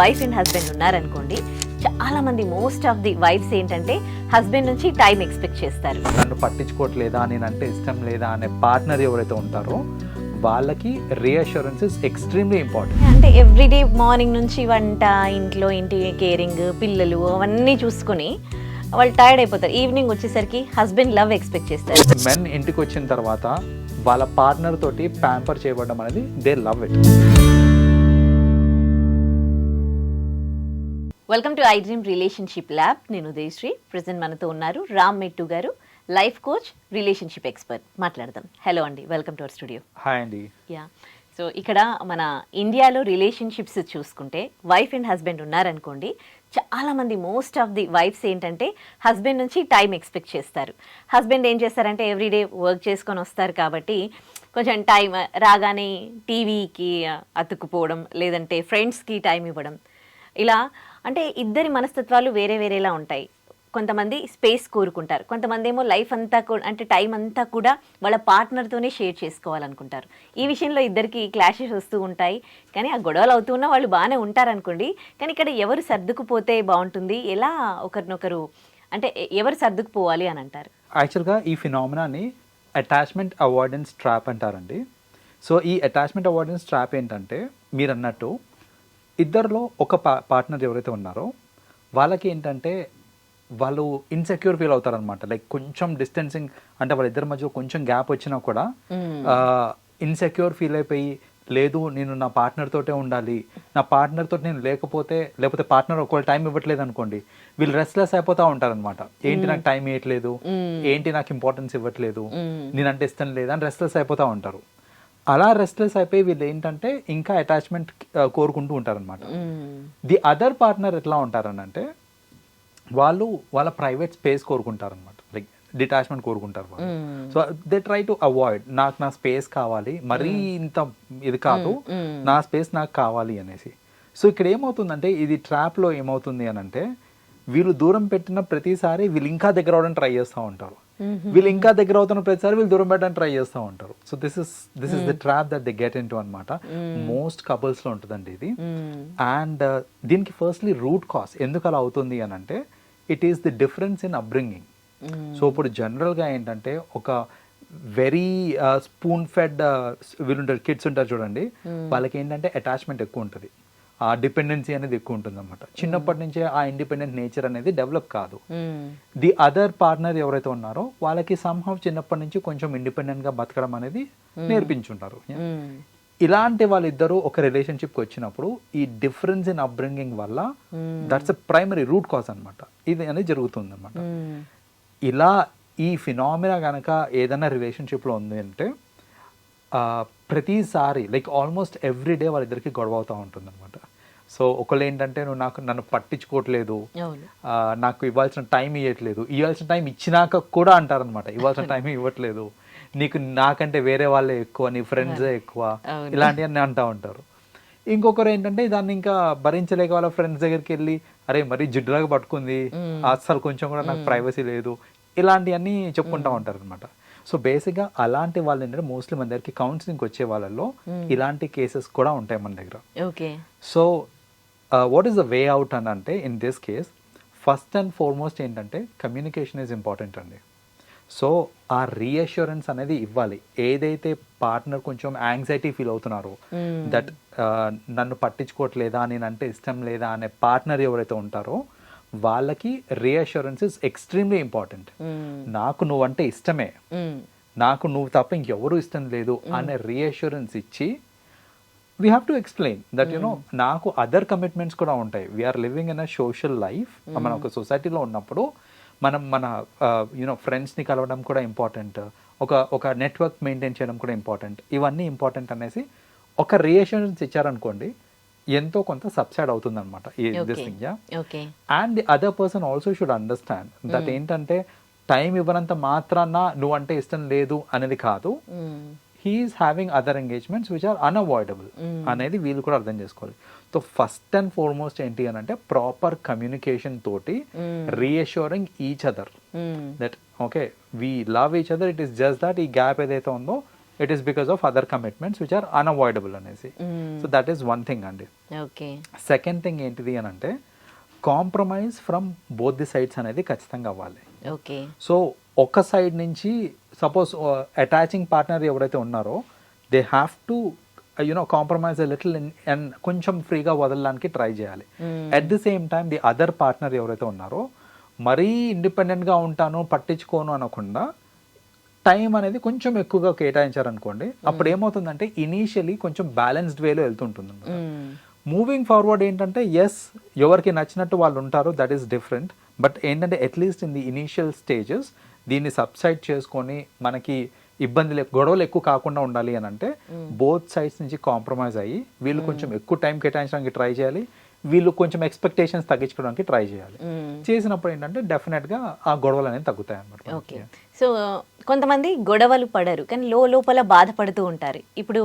Wife and husband ఉన్నారనుకోండి చాలా మంది మోస్ట్ ఆఫ్ ది వైఫ్స్ ఏంటంటే హస్బెండ్ నుంచి టైం ఎక్స్పెక్ట్ చేస్తారు. నన్ను పట్టించుకోవట్లేదా నేనంటే ఇష్టం లేదా అనే పార్ట్నర్ ఎవరైతే ఉంటారో వాళ్ళకి రీఅష్యూరెన్స్ ఇస్ ఎక్స్ట్రీమ్లీ ఇంపార్టెంట్ అంటే ఎవ్రీడే మార్నింగ్ నుంచి వంట ఇంట్లో ఇంటి కేరింగ్ పిల్లలు అవన్నీ చూసుకొని వాళ్ళు టైర్డ్ అయిపోతారు. ఈవినింగ్ వచ్చేసరికి హస్బెండ్ లవ్ ఎక్స్పెక్ట్ చేస్తారు. మెన్ ఇంటికి వచ్చిన తర్వాత వాళ్ళ పార్ట్నర్ తోటి ప్యాంపర్ చేయబడడం అనేది they love it welcome to iDream relationship lab నేను ఉదయశ్రీ. ప్రజెంట్ మనతో ఉన్నారు Ram Mettu garu life coach relationship expert మాట్లాడదాం. హలో అండి. Welcome to our studio hi అండి. యా సో ఇక్కడ మన ఇండియాలో రిలేషన్షిప్స్ చూసుకుంటే వైఫ్ అండ్ హస్బెండ్ ఉన్నారనుకోండి చాలా మంది మోస్ట్ ఆఫ్ ది వైఫ్స్ ఏంటంటే హస్బెండ్ నుంచి టైం ఎక్స్పెక్ట్ చేస్తారు. హస్బెండ్ ఏం చేస్తారంటే ఎవ్రీడే వర్క్ చేసుకొని వస్తారు కాబట్టి కొంచెం టైం రాగానే టీవీకి అతుక్కుపోవడం లేదంటే ఫ్రెండ్స్కి టైం ఇవ్వడం. ఇలా అంటే ఇద్దరి మనస్తత్వాలు వేరే వేరేలా ఉంటాయి. కొంతమంది స్పేస్ కోరుకుంటారు. కొంతమంది ఏమో లైఫ్ అంతా కూడా అంటే టైం అంతా కూడా వాళ్ళ పార్ట్నర్తోనే షేర్ చేసుకోవాలనుకుంటారు. ఈ విషయంలో ఇద్దరికి క్లాషెస్ వస్తూ ఉంటాయి. కానీ ఆ గొడవలు అవుతున్నా వాళ్ళు బాగానే ఉంటారనుకోండి. కానీ ఇక్కడ ఎవరు సర్దుకుపోతే బాగుంటుంది? ఎలా ఒకరినొకరు అంటే ఎవరు సర్దుకుపోవాలి అని అంటారు? యాక్చువల్గా ఈ ఫినామినాని అటాచ్మెంట్ అవాయిడెన్స్ ట్రాప్ అంటారండి. సో ఈ అటాచ్మెంట్ అవాయిడెన్స్ ట్రాప్ ఏంటంటే మీరు అన్నట్టు ఇద్దరిలో ఒక పా పార్ట్నర్ ఎవరైతే ఉన్నారో వాళ్ళకి ఏంటంటే వాళ్ళు ఇన్సెక్యూర్ ఫీల్ అవుతారనమాట లైక్ కొంచెం డిస్టెన్సింగ్ అంటే వాళ్ళిద్దరి మధ్య కొంచెం గ్యాప్ వచ్చినా కూడా ఇన్సెక్యూర్ ఫీల్ అయిపోయి లేదు నేను నా పార్ట్నర్ తోటే ఉండాలి. నా పార్ట్నర్ తోటి నేను లేకపోతే లేకపోతే పార్ట్నర్ ఒకవేళ టైం ఇవ్వట్లేదు అనుకోండి వీళ్ళు రెస్ట్లెస్ అయిపోతా ఉంటారనమాట ఏంటి నాకు టైం ఇవ్వట్లేదు ఏంటి నాకు ఇంపార్టెన్స్ ఇవ్వట్లేదు? నేనంటే ఇష్టం లేదా? అని రెస్ట్లెస్ అయిపోతా ఉంటారు. అలా రెస్ట్లెస్ అయిపోయి వీళ్ళు ఏంటంటే ఇంకా అటాచ్మెంట్ కోరుకుంటూ ఉంటారనమాట ది అదర్ పార్ట్నర్ ఎట్లా ఉంటారనంటే వాళ్ళు వాళ్ళ ప్రైవేట్ స్పేస్ కోరుకుంటారనమాట లైక్ డిటాచ్మెంట్ కోరుకుంటారు వాళ్ళు. So they try to avoid నాకు నా స్పేస్ కావాలి మరీ ఇంత ఇది కాదు నా స్పేస్ నాకు కావాలి అనేసి. సో ఇక్కడ ఏమవుతుందంటే ఇది ట్రాప్లో ఏమవుతుంది అని అంటే వీళ్ళు దూరం పెట్టిన ప్రతిసారి వీళ్ళు ఇంకా దగ్గర అవడానికి ట్రై చేస్తూ ఉంటారు. వీళ్ళు ఇంకా దగ్గర అవుతున్న ప్రతిసారి వీళ్ళు దూరం పెట్టడానికి ట్రై చేస్తూ ఉంటారు. So this is this is the trap that they get in to అనమాట మోస్ట్ కపుల్స్లో ఉంటుందండి ఇది. అండ్ దీనికి ఫస్ట్లీ రూట్ కాస్ ఎందుకు అలా అవుతుంది అని అంటే it is the difference in upbringing so ఇప్పుడు జనరల్గా ఏంటంటే ఒక వెరీ స్పూన్ ఫెడ్ వీళ్ళు ఉంటారు కిడ్స్ ఉంటారు చూడండి. వాళ్ళకి ఏంటంటే అటాచ్మెంట్ ఎక్కువ ఉంటుంది. ఆ డిపెండెన్సీ అనేది ఎక్కువ ఉంటుంది అనమాట చిన్నప్పటి నుంచే ఆ ఇండిపెండెంట్ నేచర్ అనేది డెవలప్ కాదు. ది అదర్ పార్ట్నర్ ఎవరైతే ఉన్నారో వాళ్ళకి సంహవ్ చిన్నప్పటి నుంచి కొంచెం ఇండిపెండెంట్గా బతకడం అనేది నేర్పించుంటారు. ఇలాంటి వాళ్ళిద్దరూ ఒక రిలేషన్షిప్కి వచ్చినప్పుడు ఈ డిఫరెన్స్ ఇన్ అప్బ్రింగింగ్ వల్ల దట్స్ ప్రైమరీ రూట్ కాజ్ అన్నమాట. ఇది అనేది జరుగుతుంది అనమాట ఇలా ఈ ఫినామినా కనుక ఏదైనా రిలేషన్షిప్లో ఉంది అంటే ప్రతిసారి లైక్ ఆల్మోస్ట్ ఎవ్రీ డే వాళ్ళిద్దరికి గొడవ అవుతూ ఉంటుంది అనమాట సో ఒకళ్ళు ఏంటంటే నువ్వు నాకు నన్ను పట్టించుకోవట్లేదు. నాకు ఇవ్వాల్సిన టైం ఇవ్వట్లేదు ఇవ్వాల్సిన టైం ఇచ్చినాక కూడా అంటారనమాట ఇవ్వాల్సిన టైం ఇవ్వట్లేదు. నీకు నాకంటే వేరే వాళ్ళే ఎక్కువ నీ ఫ్రెండ్సే ఎక్కువ. ఇలాంటివన్నీ అంటూ ఉంటారు. ఇంకొకరు ఏంటంటే దాన్ని ఇంకా భరించలేక వాళ్ళ ఫ్రెండ్స్ దగ్గరికి వెళ్ళి అరే మరీ జిడ్డులాగా పట్టుకుంది. అస్సలు కొంచెం కూడా నాకు ప్రైవసీ లేదు. ఇలాంటివన్నీ చెప్పుకుంటా ఉంటారు అనమాట సో బేసిక్గా అలాంటి వాళ్ళు ఏంటంటే మోస్ట్లీ మన దగ్గరికి కౌన్సిలింగ్కి వచ్చే వాళ్ళలో ఇలాంటి కేసెస్ కూడా ఉంటాయి మన దగ్గర. Okay. So what is the way out అని అంటే in this case first and foremost ఏంటంటే కమ్యూనికేషన్ ఈజ్ ఇంపార్టెంట్ అండి. సో ఆ రీఅష్యూరెన్స్ అనేది ఇవ్వాలి. ఏదైతే పార్ట్నర్ కొంచెం యాంగ్జైటీ ఫీల్ అవుతున్నారో దట్ నన్ను పట్టించుకోవట్లేదా నేనంటే ఇష్టం లేదా అనే పార్ట్నర్ ఎవరైతే ఉంటారో వాళ్ళకి రీఅష్యూరెన్స్ ఇస్ ఎక్స్ట్రీమ్లీ ఇంపార్టెంట్ నాకు నువ్వంటే ఇష్టమే. నాకు నువ్వు తప్ప ఇంకెవరు ఇష్టం లేదు అనే రీఅష్యూరెన్స్ ఇచ్చి we have to explain that you know నాకు అదర్ కమిట్మెంట్స్ కూడా ఉంటాయి. We are living in a social life మన ఒక సొసైటీలో ఉన్నప్పుడు మనం మన యూనో ఫ్రెండ్స్ని కలవడం కూడా ఇంపార్టెంట్ ఒక ఒక నెట్వర్క్ మెయింటైన్ చేయడం కూడా ఇంపార్టెంట్ ఇవన్నీ ఇంపార్టెంట్ అనేసి ఒక రియేషన్స్ ఇచ్చారనుకోండి ఎంతో కొంత సబ్సైడ్ అవుతుంది అనమాట ఈ this thing yeah okay and the other person also should understand that ఏంటంటే టైం ఇవ్వనంత మాత్రాన నువ్వంటే ఇష్టం లేదు అనేది కాదు. He is having other engagements which are unavoidable అనేది వీళ్ళు కూడా అర్థం చేసుకోవాలి. సో ఫస్ట్ అండ్ ఫార్మోస్ట్ ఏంటి అని అంటే ప్రాపర్ కమ్యూనికేషన్ తోటి reassuring each other that okay we love each other it is just that ఈ గ్యాప్ ఏదైతే ఉందో it is because of other commitments which are unavoidable అనేసి. So that is one thing అండి. Okay second thing ఏంటిది అని అంటే compromise from both the sides అనేది ఖచ్చితంగా అవ్వాలి. ఓకే సో ఒక సైడ్ నుంచి సపోజ్ అటాచింగ్ పార్ట్నర్ ఎవరైతే ఉన్నారో they have to you know compromise little and కొంచెం ఫ్రీగా వదలడానికి ట్రై చేయాలి. At the same time the other partner ఎవరైతే ఉన్నారో మరీ ఇండిపెండెంట్గా ఉంటాను పట్టించుకోను అనకుండా టైం అనేది కొంచెం ఎక్కువగా కేటాయించారనుకోండి అప్పుడు ఏమవుతుందంటే ఇనీషియలీ కొంచెం బ్యాలెన్స్డ్ వేలో వెళ్తుంటుంది మూవింగ్ ఫార్వర్డ్ ఏంటంటే ఎస్ ఎవరికి నచ్చినట్టు వాళ్ళు ఉంటారు దట్ ఈస్ డిఫరెంట్ బట్ ఏంటంటే at least in the initial stages దీన్ని సబ్సైడ్ చేసుకొని మనకి ఇబ్బందులు గొడవలు ఎక్కువ కాకుండా ఉండాలి అని అంటే బోత్ సైడ్స్ నుంచి కాంప్రమైజ్ అయ్యి వీళ్ళు కొంచెం ఎక్కువ టైం కేటాయించడానికి ట్రై చేయాలి. వీళ్ళు కొంచెం ఎక్స్పెక్టేషన్స్ తగ్గించుకోవడానికి ట్రై చేయాలి. చేసినప్పుడు ఏంటంటే డెఫినెట్గా ఆ గొడవలు అనేది తగ్గుతాయి అన్నమాట ఓకే సో కొంతమంది గొడవలు పడరు కానీ లో లోపల బాధపడుతూ ఉంటారు. ఇప్పుడు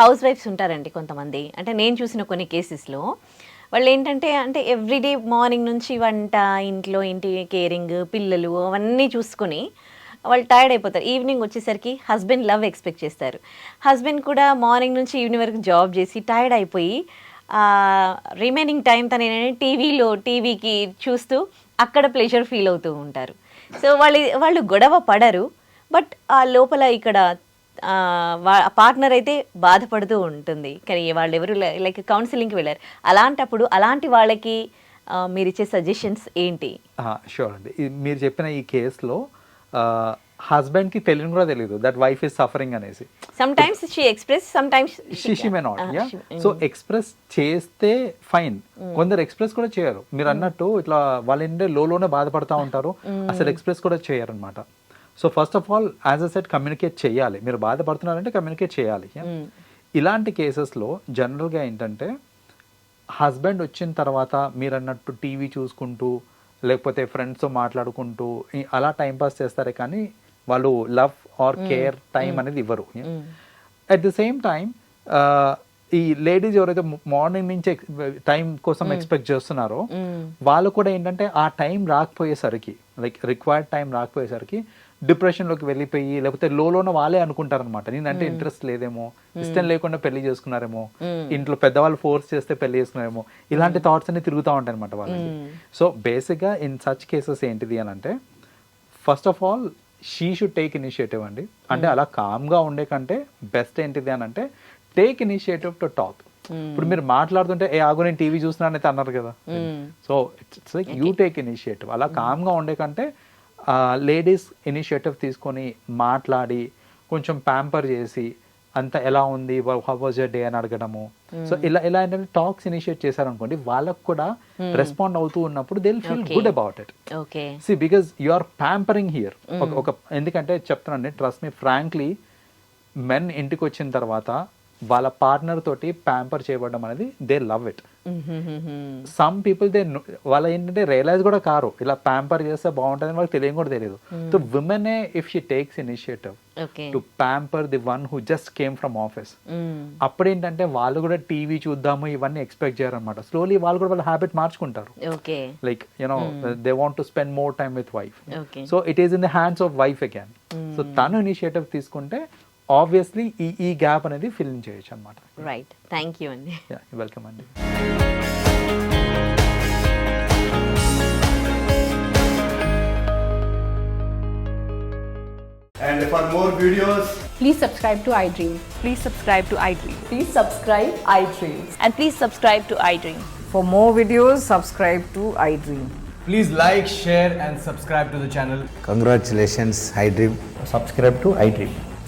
హౌస్ వైఫ్స్ ఉంటారండి కొంతమంది. అంటే నేను చూసిన కొన్ని కేసెస్లో వాళ్ళు ఏంటంటే అంటే ఎవ్రీడే మార్నింగ్ నుంచి వంట ఇంట్లో ఇంటి కేరింగ్ పిల్లలు అవన్నీ చూసుకొని వాళ్ళు టైర్డ్ అయిపోతారు. ఈవినింగ్ వచ్చేసరికి హస్బెండ్ లవ్ ఎక్స్పెక్ట్ చేస్తారు. హస్బెండ్ కూడా మార్నింగ్ నుంచి ఈవినింగ్ వరకు జాబ్ చేసి టైర్డ్ అయిపోయి రిమైనింగ్ టైం తను ఏంటంటే టీవీలో టీవీకి చూస్తూ అక్కడ ప్లెజర్ ఫీల్ అవుతూ ఉంటారు. సో వాళ్ళు వాళ్ళు గొడవ పడరు బట్ ఆ లోపల ఇక్కడ పార్ట్నర్ అయితే బాధపడుతూ ఉంటుంది. కానీ వాళ్ళు ఎవరు లైక్ కౌన్సిలింగ్కి వెళ్ళారు. అలాంటప్పుడు అలాంటి వాళ్ళకి మీరు ఇచ్చే సజెషన్స్ ఏంటి? షూర్ అండి. మీరు చెప్పిన ఈ కేసులో హస్బెండ్కి తెలియని కూడా తెలియదు దట్ వైఫ్ ఇస్ సఫరింగ్ అనేసి. Some times she express some times she she may not yeah so express చేస్తే ఫైన్ కొందరు ఎక్స్ప్రెస్ కూడా చేయరు. మీరు అన్నట్టు ఇట్లా వాళ్ళ ఏంటంటే లోనే బాధపడతా ఉంటారు. అసలు ఎక్స్ప్రెస్ కూడా చేయరు అనమాట so first of all as a set communicate చేయాలి. మీరు బాధపడుతున్నారంటే కమ్యూనికేట్ చేయాలి. Yeah? ఇలాంటి కేసెస్లో జనరల్గా ఏంటంటే హస్బెండ్ వచ్చిన తర్వాత మీరు అన్నట్టు టీవీ చూసుకుంటూ లేకపోతే ఫ్రెండ్స్తో మాట్లాడుకుంటూ అలా టైం పాస్ చేస్తారే కానీ వాళ్ళు లవ్ ఆర్ కేర్ టైం అనేది ఇవ్వరు. అట్ ది సేమ్ టైం ఈ లేడీస్ ఎవరైతే మార్నింగ్ నుంచి టైం కోసం ఎక్స్పెక్ట్ చేస్తున్నారో వాళ్ళు కూడా ఏంటంటే ఆ టైం రాకపోయేసరికి లైక్ రిక్వైర్డ్ టైం రాకపోయేసరికి డిప్రెషన్లోకి వెళ్ళిపోయి లేకపోతే లోన వాళ్ళే అనుకుంటారు అనమాట నేనంటే ఇంట్రెస్ట్ లేదేమో ఇష్టం లేకుండా పెళ్ళి చేసుకున్నారేమో ఇంట్లో పెద్దవాళ్ళు ఫోర్స్ చేస్తే పెళ్ళి చేసుకున్నారేమో ఇలాంటి థాట్స్ అన్ని తిరుగుతూ ఉంటాయి అనమాట వాళ్ళకి సో బేసిక్గా ఇన్ సచ్ కేసెస్ ఏంటిది అని అంటే first of all she should take initiative అండి. అంటే అలా కామ్గా ఉండే కంటే బెస్ట్ ఏంటిది అని అంటే టేక్ ఇనిషియేటివ్ టు టాక్ ఇప్పుడు మీరు మాట్లాడుతుంటే ఏ ఆగు నేను టీవీ చూస్తున్నాను అయితే అన్నారు కదా. So it's like you take initiative అలా కామ్గా ఉండే కంటే లేడీస్ ఇనిషియేటివ్ తీసుకొని మాట్లాడి కొంచెం ప్యాంపర్ చేసి అంత ఎలా ఉంది హౌ వాజ్ యర్ డే అని అడగడము. సో ఇలా ఇలా ఏంటంటే టాక్స్ ఇనిషియేట్ చేశారనుకోండి వాళ్ళకు కూడా రెస్పాండ్ అవుతూ ఉన్నప్పుడు they feel. Good about it okay see because you are pampering here ఒక ఎందుకంటే చెప్తున్నాను ట్రస్ట్ మీ ఫ్రాంక్లీ మెన్ ఇంటికి వచ్చిన తర్వాత వాళ్ళ పార్ట్నర్ తోటి ప్యాంపర్ చేయబడడం అనేది they love it some people they వాళ్ళ ఏంటంటే రియలైజ్ కూడా కారు. ఇలా ప్యాంపర్ చేస్తే బాగుంటుంది వాళ్ళకి తెలియని కూడా తెలియదు. So విమెనే if she takes initiative to pamper the one who just came from office అప్పుడు ఏంటంటే వాళ్ళు కూడా టీవీ చూద్దాము ఇవన్నీ ఎక్స్పెక్ట్ చేయరన్నమాట. స్లోలీ వాళ్ళు కూడా వాళ్ళ హ్యాబిట్ మార్చుకుంటారు. Know they want to spend more time with wife. Okay. so it is in the hands of wife again. So తను ఇనిషియేటివ్ తీసుకుంటే ఆబ్వియస్లీ ఈ ఈ గ్యాప్ అనేది ఫిల్ చేయొచ్చు అనమాట రైట్ థ్యాంక్ యూ అండి వెల్కమ్ అండి And for more videos, Please subscribe to iDream. Please subscribe to iDream. Please subscribe iDreams. And please subscribe to iDream. For more videos, subscribe to iDream. please like, share, and subscribe to the channel. Congratulations, iDream. subscribe to iDream.